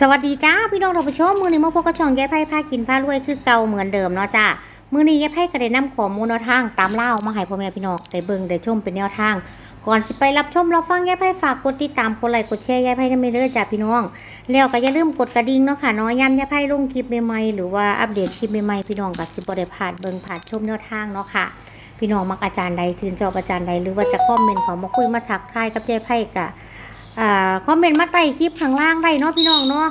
สวัสดีจ้าพี่น้องท่านผู้ชมมือนี้มาพบกับช่องยายไพ่พากินพารวยคือเก่าเหมือนเดิมเนาะจ้ามือนี้ยายไพ่ก็ได้นำขอมูลแนวทางตามเล่ามาให้พ่อแม่พี่น้องได้เบิ่งได้ชมเป็นแนวทาง ก่อนสิไปรับชมรับฟังยายไพ่ฝากกดติดตามกดไลค์กดแชร์ยายไพ่ได้ไม่เลิกจ้าพี่น้อง แล้วก็อย่าลืมกดกระดิ่งเนาะค่ะนาะย้ำยายไพ่ลงคลิปใหม่ๆหรือว่าอัปเดตคลิปใหม่ๆพี่น้องก็สิบได้พลาดเบิ่งผ่านชมแนวทางเนาะค่ะ พี่น้องมักอาจารย์ใดชื่นชอบอาจารย์ใดหรือว่าจะคอมเมนต์ขอมาคุยมาทักทายกับยายไพ่กะ อ่าคอมเมนต์มาใต้คลิปข้างล่างได้เนาะพี่น้องเนาะ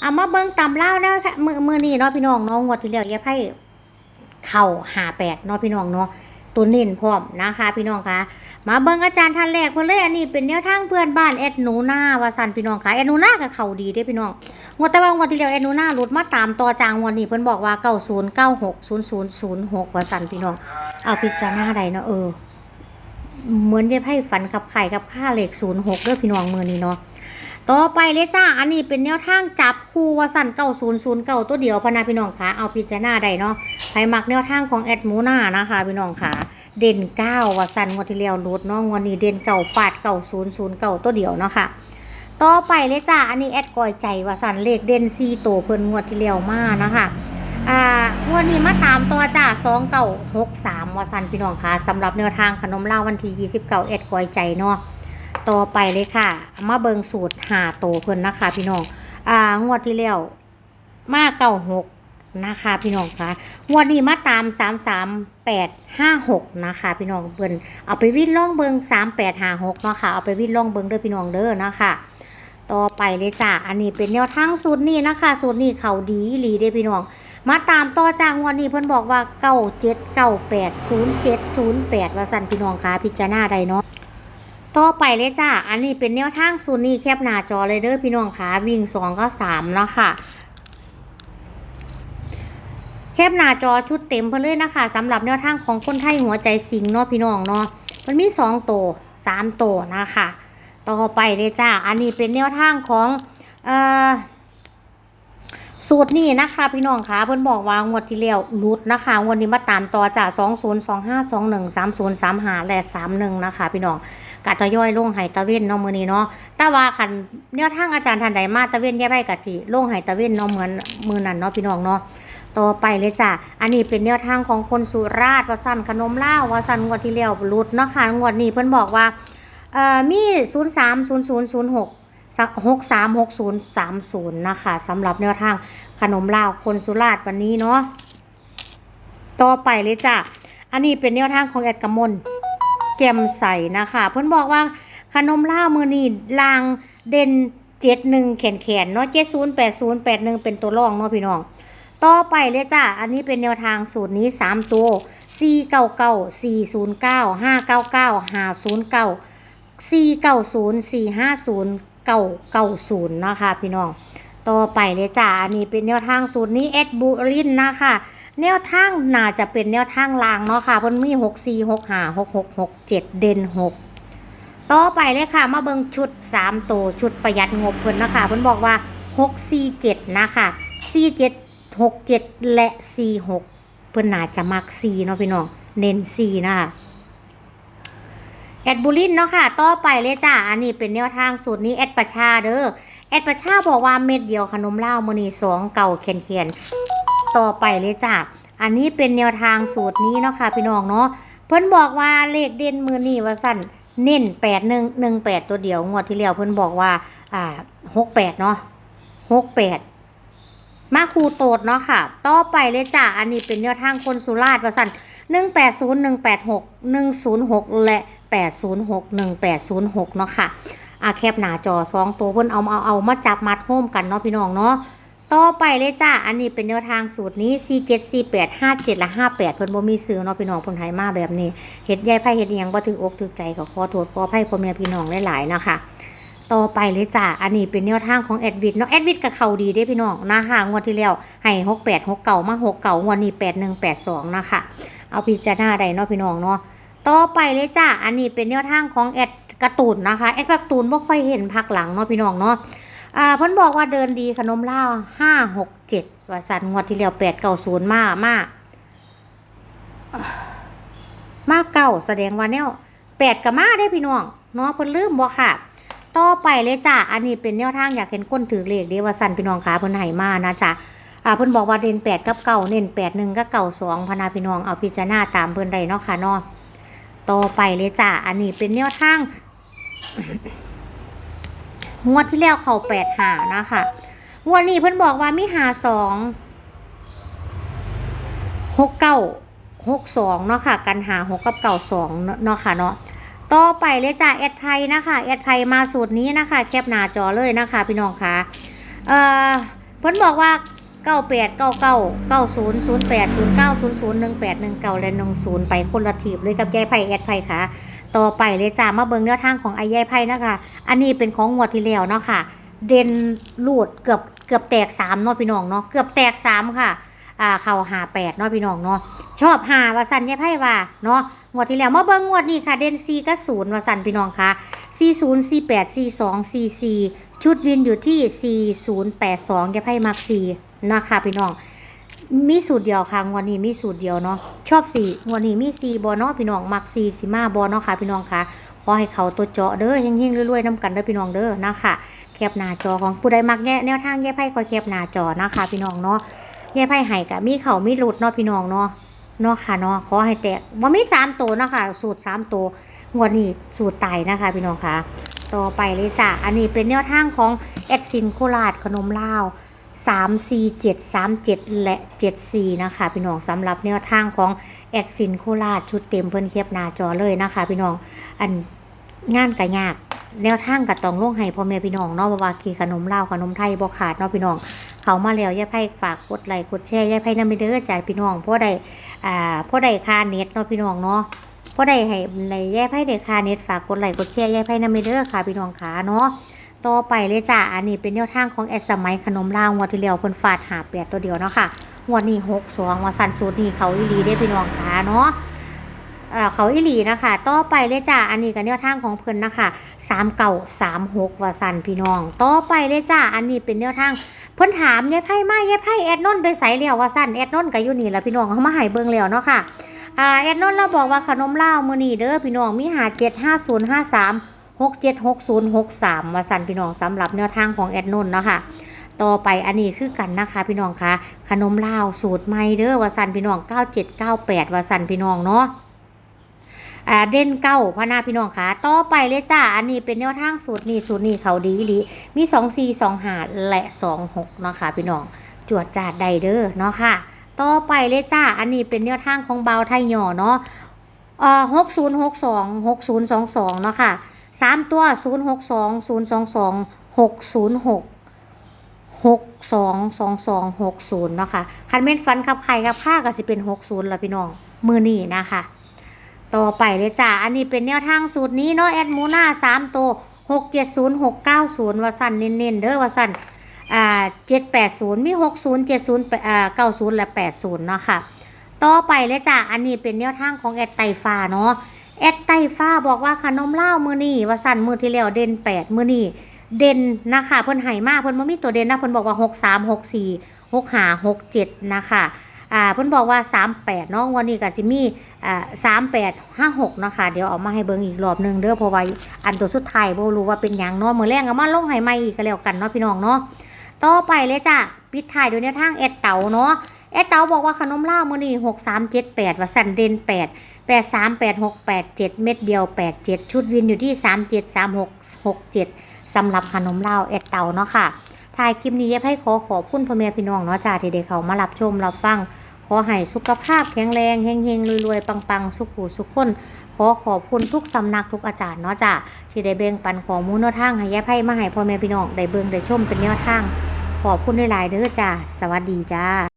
เอามาเบิ้งตำเล่าเนาะมือมือนี่เนาะพี่น้องเนาะงวดที่แล้วยายไพ่เข่าหาแปดเนาะพี่น้องเนาะตัวเน้นพร้อมนะคะ พี่น้องคะมาเบิ้งอาจารย์ท่านแรกเพิ่นเลยอันนี้เป็นแนวทางเพื่อนบ้านแอดหนูนาวาสันพี่น้องคะแอดหนูนากับเขาดีเด้พี่น้องงวดแต่ว่างวดที่แล้วแอดหนูนาหลุดมาตามต่อจางงวดนี้เพิ่นบอกว่าเก้าศูนย์เก้าหกศูนย์ศูนย์ศูนย์หกวาสันพี่น้อง เอาพิจารณาใดเนาะเออ เหมือนยายไพ่ฝันกับไข่กับค่าเหล็กศูนย์หกเด้อพี่น้องมือนี้เนาะต่อไปเลยจ้า อันนี้เป็นแนวทางจับคู่วสันเก้าศูนย์ศูนย์เก้าตัวเดียวพนาพี่น้องคะเอาพิจารณาได้เนาะใครมักแนวทางของแอดมูนานะคะพี่น้องคะเด่นเก้าวสันงวดที่แล้วรูดเนาะงวดนี้เด่นเก่าฟาดเก่าศูนย์ศูนย์เก่าตัวเดียวเนาะค่ะ ต่อไปเลยจ้า อันนี้แอดกอยใจวสันเลขเด่นซีโตวเพิ่นงวดที่แล้วมานะคะ อ่างวดนี้มาตามตัวจ้าสองเก่าหกสามวสันพี่น้องคะสำหรับแนวทางขนมเล่าวันที่ยี่สิบเก้าแอดกอยใจเนาะต่อไปเลยค่ะ มาเบิงสูตรหาโตเพิ่นนะคะ พี่น้องอ่างวดที่แล้วมาเก้าหกนะคะพี่น้องคะงวดนี้มาตามสามสามแปดห้าหกนะคะพี่น้องเพิ่นเอาไปวิ่งล่องเบิงสามแปดห้าหกเนาะค่ะเอาไปวิ่งล่องเบิงเด้อพี่น้องเด้อนะคะต่อไปเลยจ้ะอันนี้เป็นแนวทางสูตรนี้นะคะสูตรนี้เขาดีอีหลีเด้อพี่น้อง มาตามต่อจากงวันนี้เพิ่นบอกว่าเก้าเจ็ดเก้าแปดศูนย์เจ็ดศูนย์แปดว่าสั่นพี่น้องคะพิจารณาได้เนาะต่อไปเลยจ้า อันนี้เป็นแนวทางซูนี่แคบหน้าจอเลยเด้อพี่น้องคะวิ่งสองก็สามแล้วค่ะแคบหน้าจอชุดเต็มเพิ่นเลยนะคะสำหรับแนวทางของคนไทยหัวใจสิงเนาะพี่น้องเนาะมันมีสองโตวสามโตวนะคะ ต่อไปเลยจ้า อันนี้เป็นแนวทางของเอ่อ สูตรนี้นะคะพี่น้องคะเพิ่นบอกว่างวดที่แล้วรุดนะคะงวดนี้มาตามต่อจากสองศูนย์สองห้าสองหนึ่งสามศูนย์สามห้าและสามหนึ่งนะคะ พี่น้องกะตะย่อยลงไหตะเว้นเนาะมือนี้เนาะแต่ว่าคันแนวทางอาจารย์ท่านใดมาตะเวนแย่ไปกะสิลงไหตะเว้นเนาะเหมือนมือนั้นเนาะพี่น้องเนาะต่อไปเลยจ้ะอันนี้เป็นแนวทางของคนสุราษฎร์วสันขนมลาวว่าสันงวดที่แล้วลุดเนาะค่ะงวดนี้เพิ่นบอกว่าเอ่อมี030006 636030น หกสามหกศูนย์สามศูนย์นะคะสำหรับแนวทางขนมลาวคนสุราษฎร์วันนี้เนาะต่อไปเลยจ้ะอันนี้เป็นแนวทางของแอดกมลแก้มใสนะคะ เพิ่อนบอกว่าขนมลาวมือนี่ลางเด่นเจ็ดหนึ่งแขนแขนเนาะเจ็ดศูนย์แปดศูนย์แปดหนึ่งเป็นตัวรองเนาะพี่น้อง ต่อไปเลยจ้ะอันนี้เป็นแนวทางสูตรนี้สามตัวสี่เก้าเก้าสี่ศูนย์เก้าห้าเก้าเก้าห้าศูนย์เก้าสี่เก้าศูนย์สี่ห้าศูนย์ เก้าเก้าศูนย์นะคะพี่น้อง ต่อไปเลยจ้ะอันนี้เป็นแนวทางสูตรนี้เอ็ดบูรินนะคะแนวทางน่าจะเป็นแนวทางลางเนาะค่ะเพิ่นมีหกสี่หกห้าหกหกหกเจ็ดเด่นหกต่อไปเลยค่ะ มาเบิงชุดสามตัวชุดประหยัดงบเพิ่นนะคะเพิ่นบอกว่าหกสี่เจ็ดนะคะสี่เจ็ดหกเจ็ดและสี่หกเพิ่นน่าจะมักสี่เนาะพี่น้องเน้นสี่นะคะ ดบูลินเนาะค่ะ ต่อไปเลยจ้า อันนี้เป็นแนวทางสูตรนี้แอดประชาเด้อ แอดประชาบอกว่าเม็ดเดียวขนมเหล้ามือนีสองเก่าเขียนเขียนต่อไปเลยจ้ะอันนี้เป็นแนวทางสูตรนี้เนาะค่ะพี่น้องเนาะ เพิ่นบอกว่าเลขเด่นมือนี่ว่าสั่นเน้นแปดหนึ่งหนึ่งแปดตัวเดียวงวดที่แล้วเพิ่นบอกว่า อ่าหกแปดเนาะหกแปดมาคูโตดเนาะค่ะ ต่อไปเลยจ้ะอันนี้เป็นแนวทางคนสุราษฎร์ว่าสั่น หนึ่งแปดศูนย์หนึ่งแปดหกหนึ่งศูนย์หกและแปดศูนย์หกหนึ่งแปดศูนย์หกเนาะค่ะอาแคบหน้าจอสองตัวเพิ่นเอาเอาเอามาจับมัดโฮมกันเนาะพี่น้องเนาะต่อไปเลยจ้า อันนี้เป็นแนวทางสูตรนี้ C7 C8 57 และ 58 เพิ่นบ่มีซื้อเนาะพี่น้องคนไทยมาแบบนี้เฮ็ดใหญ่ไผเฮ็ดอิหยังบ่ถึกอกถึกใจก็ขอโทษขออภัยพ่อแม่พี่น้องหลายๆนะคะต่อไปเลยจ้า อันนี้เป็นแนวทางของแอดวิดเนาะแอดวิดกับเขาดีเด้พี่น้องนะคะงวดที่แล้วให้ 68 6เก่ามา6เก่างวดนี้81 82 นะคะ เอาพิจารณาได้เนาะพี่น้องเนาะต่อไปเลยจ้าอันนี้เป็นแนวทางของแอดกร์ตูนนะคะแอดกร์ตูนบ่ค่อยเห็นพักหลังเนาะพี่น้องเนาะอ่าเพิ่นบอกว่าเดินดีขนมเล่าห้าหกเจ็ดว่าสันงวดที่แล้วแปดเก้าศูนย์มากมากมากเก้าแสดงว่าแนวแปดกับมาได้พี่น้องเนาะเพิ่นลืมบ่ค่ะ ต่อไปเลยจ้ะอันนี้เป็นแนวทางอยากเห็นคนถือเลขเด้ว่าสั่นพี่น้องขาเพิ่นให้มานะจ้ะ อ่าเพิ่นบอกว่าเด่น8กับเก่าเน้น8 1กับเก่า2พนาพี่น้องเอาพิจารณาตามเพิ่นได้เนาะค่ะเนาะต่อไปเลยจ้ะอันนี้เป็นแนวทางงวดที่แล้วเขา8หานะคะงวดนี้เพิ่นบอกว่ามีหา2 6 9 6 2เก่าหกสองเนาะค่ะ กันหา6กับเก่า2เนาะค่ะเนาะต่อไปเลยจ้ะแอดไพนะคะแอดไพมาสูตรนี้นะคะ แคปหน้าจอเลยนะคะ พี่น้องคะเอ่อเพิ่นบอกว่า 98 99 90 08 09 00 18 19และ10ไปคนละทีบเลยกับยายไพแอดไพค่ะ ต่อไปเลยจ้ามาเบิ่งแนวทางของไอ้ยายไพนะคะ อันนี้เป็นของงวดที่แล้วเนาะค่ะ เด่นลูดเกือบเกือบแตก3เนาะพี่น้องเนาะเกือบแตก3ค่ะอ่าเข่าหาแปดเนาะพี่น้องเนาะชอบหาว่าสันยายไพ่ว่าเนาะงวดที่แล้วมาเบิ่งงวดนี้ค่ะ เด่นซีก็ศูนย์ว่าสันพี่น้องค่ะสี่ศูนย์สี่แปดสี่สองสี่สี่ชุดวินอยู่ที่สี่ศูนย์แปดสองยายไพ่มักสี่ นะคะพี่น้องมีสูตรเดียวค่ะงวดนี้มีสูตรเดียวเนาะชอบสี่งวดนี้มีสี่บอเนาะพี่น้องมักสี่สิมาบอเนาะค่ะพี่น้องค่ะขอให้เขาตัวเจาะเด้อเฮงๆรวยๆน้ำกันเด้อพี่น้องเด้อนะคะแคบหน้าจอของผู้ใดมักแง่แนวทางแย่ไพ่ก็แคบหน้าจอนะคะพี่น้องเนาะยายไพ่ไห้กะมีเขามีหลุดเนาะพี่น้องเนาะเนาะค่ะเนาะขอให้แตกว่ามีสามตัวเนาะค่ะสูตรสามตัวงวดนี้สูตรไตนะคะพี่น้องค่ะต่อไปเลยจ้ะอันนี้เป็นแนวทางของแอดซินโคราชขนมลาว สามสี่เจ็ดสามเจ็ดและเจ็ดสี่นะคะ พี่น้องสำหรับแนวทางของแอดซินโคราชชุดเต็มเพิ่อนเทียบหน้าจอเลยนะคะ พี่น้องอันงานกะยาก แนวทางกะตองลงให้พ่อแม่พี่น้องเนาะบวากีขนมเลาขนมไทยบ่ขาดเนาะพี่น้อง เขามาแล้วย่าไพ่ฝากกดไลค์กดแชร์ย่าไพ่นำไปเด้อจ่ายพี่น้องเพราะได้อ่าเพราะได้ค่าเน็ตเนาะพี่น้องเนาะเพราะได้ให้ในย่าไพ่ได้ค่าเน็ตฝากกดไลค์กดแชร์ย่าไพ่นำไปเด้อค่ะพี่น้องขาเนาะ ต่อไปเลยจ้ะอันนี้เป็นแนวทางของแอดสมัยขนมลาวงวดที่แล้วเพิ่นฟาดหาแปดตัวเดียวเนาะค่ะงวดนี้หกสองมาสั่นสูตรนี่เขาอีหลีได้พี่น้องขาเนาะเขาอีหลีนะคะ ต่อไปเลยจ้ะอันนี้ก็แนวทางของเพิ่นนะคะสามเก่าสามหกว่าสันพี่น้อง ต่อไปเลยจ้ะอันนี้เป็นแนวทางเพิ่นถามยายไพ่มายายไพ่แอดนนท์ไปใส่แล้วว่าสันแอดนนท์ก็อยู่นี่แหละพี่น้องเขามาให้เบิ่งแล้วเนาะค่ะอ่าแอดนนท์เราบอกว่าขนมลาวมือนี้เด้อพี่น้องมีหา75053 676063ว่าสั่นพี่น้องสำหรับแนวทางของแอดนนท์เนาะค่ะต่อไปอันนี้คือกันนะคะพี่น้องคะขนมลาวสูตรใหม่เด้อว่าสั่นพี่น้อง 9798ว่าสั่นพี่น้องเนาะอ่าเด่นเก้าพะนาพี่น้องคะต่อไปเลยจ้าอันนี้เป็นแนวทางสูตรนี้สูตรนี้เขาดีอีหลีมี2 4 2 5และ2 6เนาะค่ะพี่น้องจวดจาดใดเด้อเนาะค่ะ ต่อไปเลยจ้าอันนี้เป็นแนวทางของเบาไทยหย่อเนาะเอ่อหกศูนย์หกสองหกศูนย์สองสองเนาะค่ะ สามตัวศูนย์หกสองศูนย์สองสองหกศูนย์หกหกสองสองสองหกศูนย์เนาะค่ะคันเม็ดฟันขับไข่ขับข้าก็สิเป็นหกศูนย์ละพี่น้องมือนี่นะคะต่อไปเลยจ้า อันนี้เป็นแนวทางสูตรนี้เนาะแอดมูน่าสามตัวหกเจ็ดศูนย์หกเก้าศูนย์ว่าสั้นเน้นๆเด้อว่าสั้นอ่าเจ็ดแปดศูนย์มีหกศูนย์เจ็ดศูนย์อ่าเก้าศูนย์และแปดศูนย์เนาะค่ะ ต่อไปเลยจ้ะอันนี้เป็นแนวทางของแอดไตฟ้าเนาะ แอดไตฟ้าบอกว่าขนมเล่ามือนี่ว่าสั่นมือที่แล้วเด่นแปดมือนี่เด่นนะคะเพิ่นให้มากเพิ่นบ่มีตัวเด่นนะเพิ่นบอกว่าหกสามหกสี่หกห้าหกเจ็ดนะคะอ่าเพิ่นบอกว่าสามแปดเนาะวันนี้ก็สิมีอ่าสามแปดห้าหกนะคะเดี๋ยวเอามาให้เบิ่งอีกรอบหนึงเด้อเพราะว่าอันตัวสุดท้ายบ่รู้ว่าเป็นหยังเนาะมื้อแรงเอามาลงให้ใหม่อีกก็แล้วกันเนาะพี่น้องเนาะต่อไปเลยจ้ะปิดท้ายด้วยแนวทางแอดเต๋าเนาะแอดเต๋าบอกว่าขนมเล่ามื้อนี้หกสามเจ็ดแปดว่าสันเด่นแปด แปดสามแปดหกแปดเจ็ดเม็ดเดียวแปดเจ็ดชุดวินอยู่ที่สามเจ็ดสามหกหกเจ็ดสำหรับขนมล่าวแอดเตาเนาะค่ะถ่ายคลิปนี้ย็บให้ขอขอบคุณพ่อแม่พี่น้องเนาะจ้าที่ได้เขามารับชมรับฟัง ขอให้สุขภาพแข็งแรงเฮงเฮงๆรวยๆปังๆ สุขหูสุขคนขอขอบคุณทุกสำนักทุกอาจารย์เนาะจ้าที่ได้แบ่งปันข้อมูลแนวทางให้ยายไพ่มาให้พ่อแม่พี่น้องได้เบิ่งได้ชมเป็นแนวทาง ขอบคุณหลายๆเด้อจ้าสวัสดีจ้า